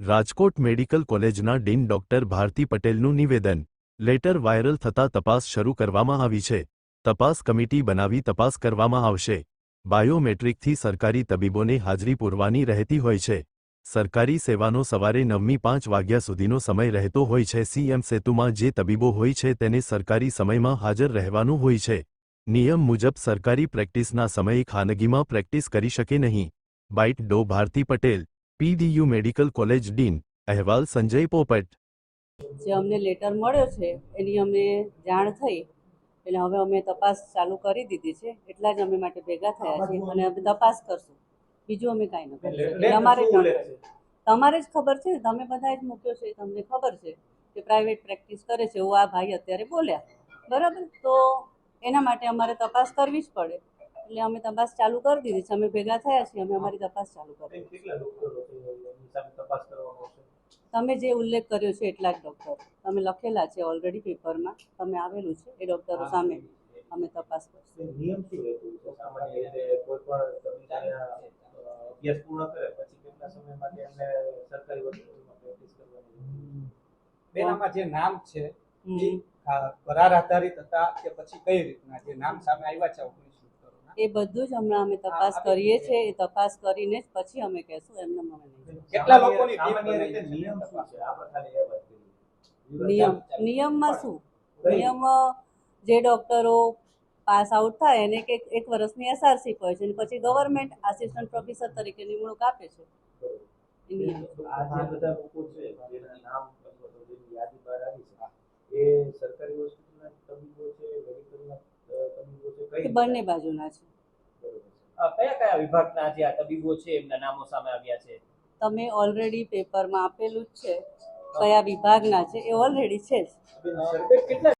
Rajkot medical કોલેજના dean doctor Bharati પટેલનું નિવેદન. લેટર વાયરલ થતા તપાસ શરૂ કરવામાં આવી છે. તપાસ કમિટી બનાવી તપાસ કરવામાં આવશે. બાયોમેટ્રિકથી સરકારી તબીબોને હાજરી પૂરવાની રહેતી હોય છે. સરકારી સેવાનો સવારે નવમી પાંચ વાગ્યા સુધીનો સમય રહેતો હોય છે. સીએમ સેતુમાં જે તબીબો હોય છે તેને સરકારી સમયમાં હાજર રહેવાનું હોય છે. નિયમ મુજબ સરકારી પ્રેક્ટિસના સમયે ખાનગીમાં પ્રેક્ટિસ કરી શકે નહીં. બાઇટ ડો. Bharti Patel PDU medical college dean. અહેવાલ સંજય પોપટ. જે અમને લેટર મળ્યો છે એની અમને જાણ થઈ. એટલે હવે અમે તપાસ ચાલુ કરી દીધી છે. એટલા જ અમે માટે ભેગા થયા છીએ અને અમે તપાસ કરશું. બીજું અમે કાંઈ ન કરીશું. તમારે અમારે તમારે જ ખબર છે તમે બધાએ જ મૂક્યો છે. તમને ખબર છે કે પ્રાઇવેટ પ્રેક્ટિસ કરે છે. એવું આ ભાઈ અત્યારે બોલ્યા. બરાબર? તો એના માટે અમારે તપાસ કરવી જ પડે. એટલે અમે તપાસ ચાલુ કરી દીધી છે. અમે ભેગા થયા છીએ અમે અમારી તપાસ ચાલુ કરી તમે જે ઉલ્લેખ કર્યો છે એટલા જ ડૉક્ટર. તમે લખેલા છે ઓલરેડી પેપરમાં તમે આવેલું છે એ ડૉક્ટરો સામે અમે તપાસ કરશું. નિયમ શું રહેતું સામાન્ય રીતે કોઈ પણ અભ્યાસ પૂર્ણ કરે પછી કેટલા સમય માટે એમને સરકારી હોસ્પિટલમાં પ્રેક્ટિસ કરવાની બેન આમાં જે નામ છે. કરાર આધારિત હતા કે પછી કઈ રીતના? જે નામ સામે આવ્યા છે એ બધું જ હમણાં અમે તપાસ કરીએ છીએ એ તપાસ કરીને જ પછી અમે કહેશું એમને મને કેટલા લોકોની? નિયમ નિયમમાં શું? નિયમ જે ડૉક્ટરો પાસ આઉટ થાય એને કે એક વર્ષની એસઆરસી હોય છે અને પછી ગવર્મેન્ટ આસિસ્ટન્ટ પ્રોફેસર તરીકે નિમણૂક આપે છે. એ નિયમ. આ જે બધા લોકો છે જેના નામ અથવા તો જેની યાદી બહાર આવી છે એ સરકારી હોસ્પિટલના તબીબો છે મેડિકલના છે બંને બાજુના છે. કયા કયા વિભાગના જે આ તબીબો છે એમના નામો સામે આવ્યા છે? તમે ઓલરેડી પેપરમાં આપેલું જ છે. કયા વિભાગના છે એ ઓલરેડી છે જ. કેટલા